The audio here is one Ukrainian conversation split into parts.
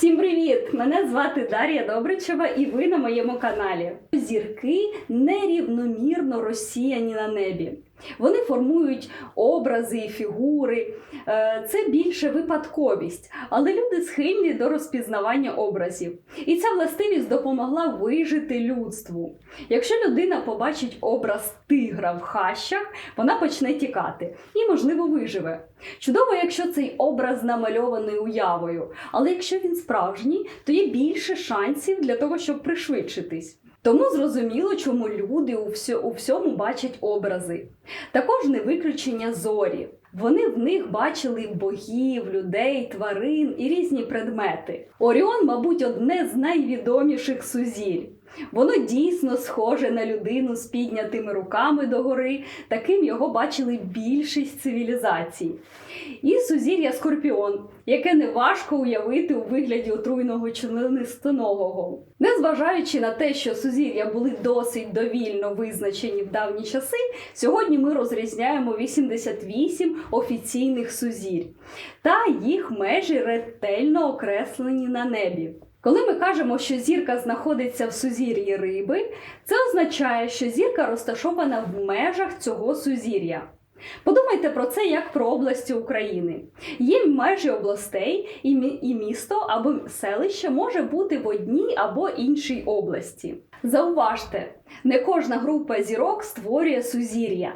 Всім привіт! Мене звати Дар'я Добричева, і ви на моєму каналі. Зірки нерівномірно розсіяні на небі. Вони формують образи і фігури. Е, Це більше випадковість, але люди схильні до розпізнавання образів. І ця властивість допомогла вижити людству. Якщо людина побачить образ тигра в хащах, вона почне тікати і, можливо, виживе. Чудово, якщо цей образ намальований уявою, але якщо він справжній, то є більше шансів для того, щоб пришвидшитись. Тому зрозуміло, чому люди у, всьо- у всьому бачать образи. Також не виключення зорі. Вони в них бачили богів, людей, тварин і різні предмети. Оріон, мабуть, одне з найвідоміших сузір'я. Воно дійсно схоже на людину з піднятими руками догори, таким його бачили більшість цивілізацій. І сузір'я Скорпіон, яке неважко уявити у вигляді отруйного членистоногого. Незважаючи на те, що сузір'я були досить довільно визначені в давні часи, сьогодні ми розрізняємо 88 офіційних сузір'я, та їх межі ретельно окреслені на небі. Коли ми кажемо, що зірка знаходиться в сузір'ї риби, це означає, що зірка розташована в межах цього сузір'я. Подумайте про це як про області України. Є межі областей, і, місто або селище може бути в одній або іншій області. Зауважте, не кожна група зірок створює сузір'я.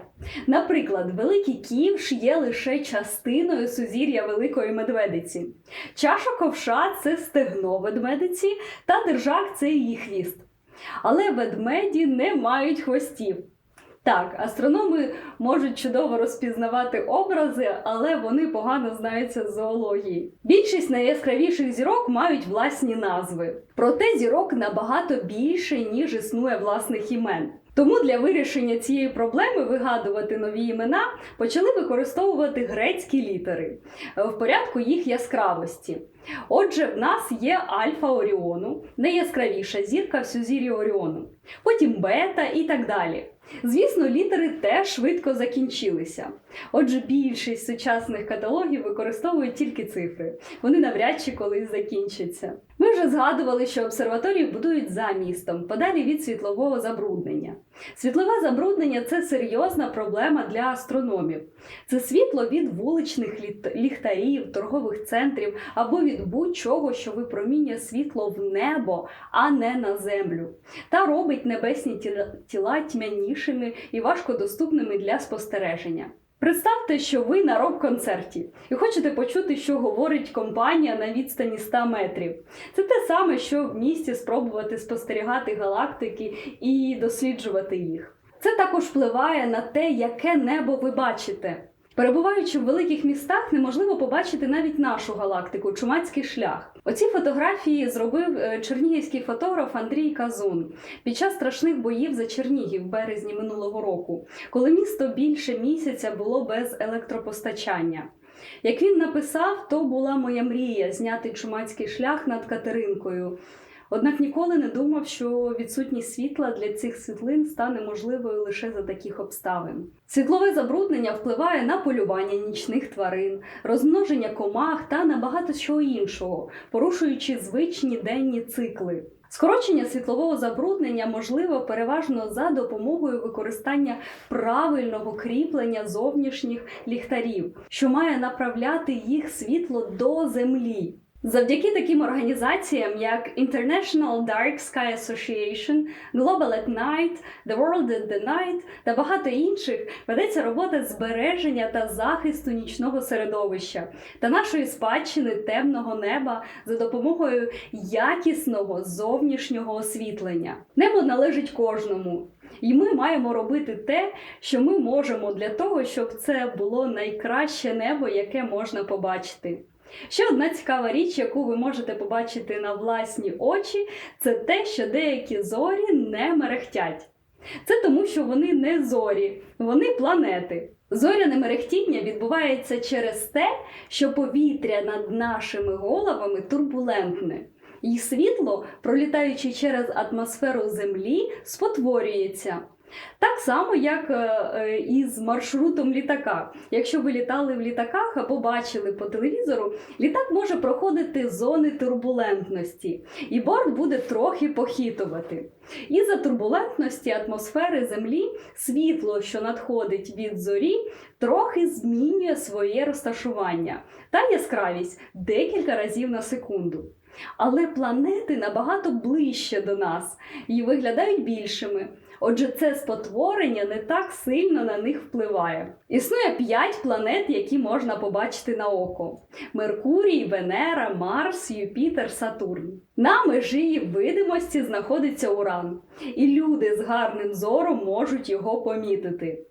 Наприклад, Великий Ківш є лише частиною сузір'я Великої Медведиці. Чаша ковша це стегно ведмедиці, та держак це її хвіст. Але ведмеді не мають хвостів. Так, астрономи можуть чудово розпізнавати образи, але вони погано знаються з зоології. Більшість найяскравіших зірок мають власні назви. Проте зірок набагато більше, ніж існує власних імен. Тому для вирішення цієї проблеми вигадувати нові імена почали використовувати грецькі літери в порядку їх яскравості. Отже, в нас є Альфа Оріону, найяскравіша зірка в сузір'ї Оріону, потім бета і так далі. Звісно, літери теж швидко закінчилися. Отже, більшість сучасних каталогів використовують тільки цифри. Вони навряд чи колись закінчаться. Ми вже згадували, що обсерваторії будують за містом, подалі від світлового забруднення. Світлове забруднення це серйозна проблема для астрономів. Це світло від вуличних ліхтарів, торгових центрів або від будь-чого, що випромінює світло в небо, а не на землю, та робить небесні тіла тьмянішими і важкодоступними для спостереження. Представте, що ви на рок-концерті і хочете почути, що говорить компанія на відстані 100 метрів. Це те саме, що в місті спробувати спостерігати галактики і досліджувати їх. Це також впливає на те, яке небо ви бачите. Перебуваючи в великих містах, неможливо побачити навіть нашу галактику Чумацький шлях. Оці фотографії зробив е, чернігівський фотограф Андрій Казун під час страшних боїв за Чернігів в березні минулого року, коли місто більше місяця було без електропостачання. Як він написав, то була моя мрія зняти чумацький шлях над Катеринкою. Однак ніколи не думав, що відсутність світла для цих світлин стане можливою лише за таких обставин. Світлове забруднення впливає на полювання нічних тварин, розмноження комах та на багато чого іншого, порушуючи звичні денні цикли. Скорочення світлового забруднення можливо переважно за допомогою використання правильного кріплення зовнішніх ліхтарів, що має направляти їх світло до землі. Завдяки таким організаціям, як International Dark Sky Association, Global at Night, The World at the Night та багато інших, ведеться робота збереження та захисту нічного середовища та нашої спадщини темного неба за допомогою якісного зовнішнього освітлення. Небо належить кожному. І ми маємо робити те, що ми можемо для того, щоб це було найкраще небо, яке можна побачити. Ще одна цікава річ, яку ви можете побачити на власні очі, це те, що деякі зорі не мерехтять. Це тому, що вони не зорі, вони планети. Зоряне мерехтіння відбувається через те, що повітря над нашими головами турбулентне. І світло, пролітаючи через атмосферу Землі, спотворюється. Так само, як е, е, із маршрутом літака. Якщо ви літали в літаках або бачили по телевізору, літак може проходити зони турбулентності, і борт буде трохи похитувати. Із-за турбулентності атмосфери Землі світло, що надходить від зорі, трохи змінює своє розташування та яскравість декілька разів на секунду. Але планети набагато ближче до нас і виглядають більшими. Отже, це спотворення не так сильно на них впливає. Існує п'ять планет, які можна побачити на око: Меркурій, Венера, Марс, Юпітер, Сатурн. На межі видимості знаходиться Уран, і люди з гарним зором можуть його помітити.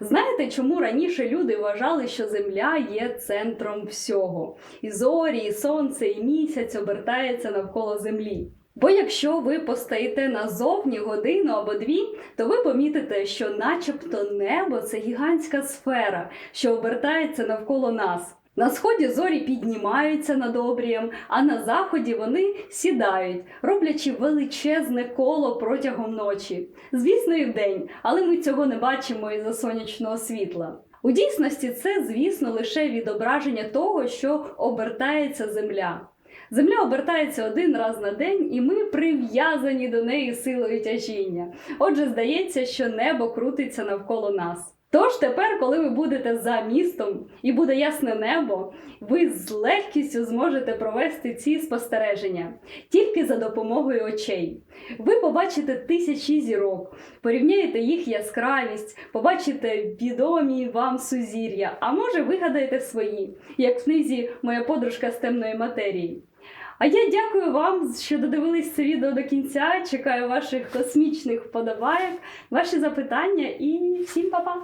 Знаєте, чому раніше люди вважали, що Земля є центром всього? І зорі, і сонце, і місяць обертаються навколо Землі. Бо якщо ви постоїте назовні годину або дві, то ви помітите, що начебто небо це гігантська сфера, що обертається навколо нас. На сході зорі піднімаються над обрієм, а на заході вони сідають, роблячи величезне коло протягом ночі. Звісно, і вдень, але ми цього не бачимо із-за сонячного світла. У дійсності це, звісно, лише відображення того, що обертається Земля. Земля обертається один раз на день, і ми прив'язані до неї силою тяжіння. Отже, здається, що небо крутиться навколо нас. Тож тепер, коли ви будете за містом і буде ясне небо, ви з легкістю зможете провести ці спостереження тільки за допомогою очей. Ви побачите тисячі зірок, порівняєте їх яскравість, побачите відомі вам сузір'я, а може вигадаєте свої, як в книзі Моя подружка з темної матерії. А я дякую вам, що додивились це відео до кінця. Чекаю ваших космічних вподобайок, ваші запитання і всім па-па!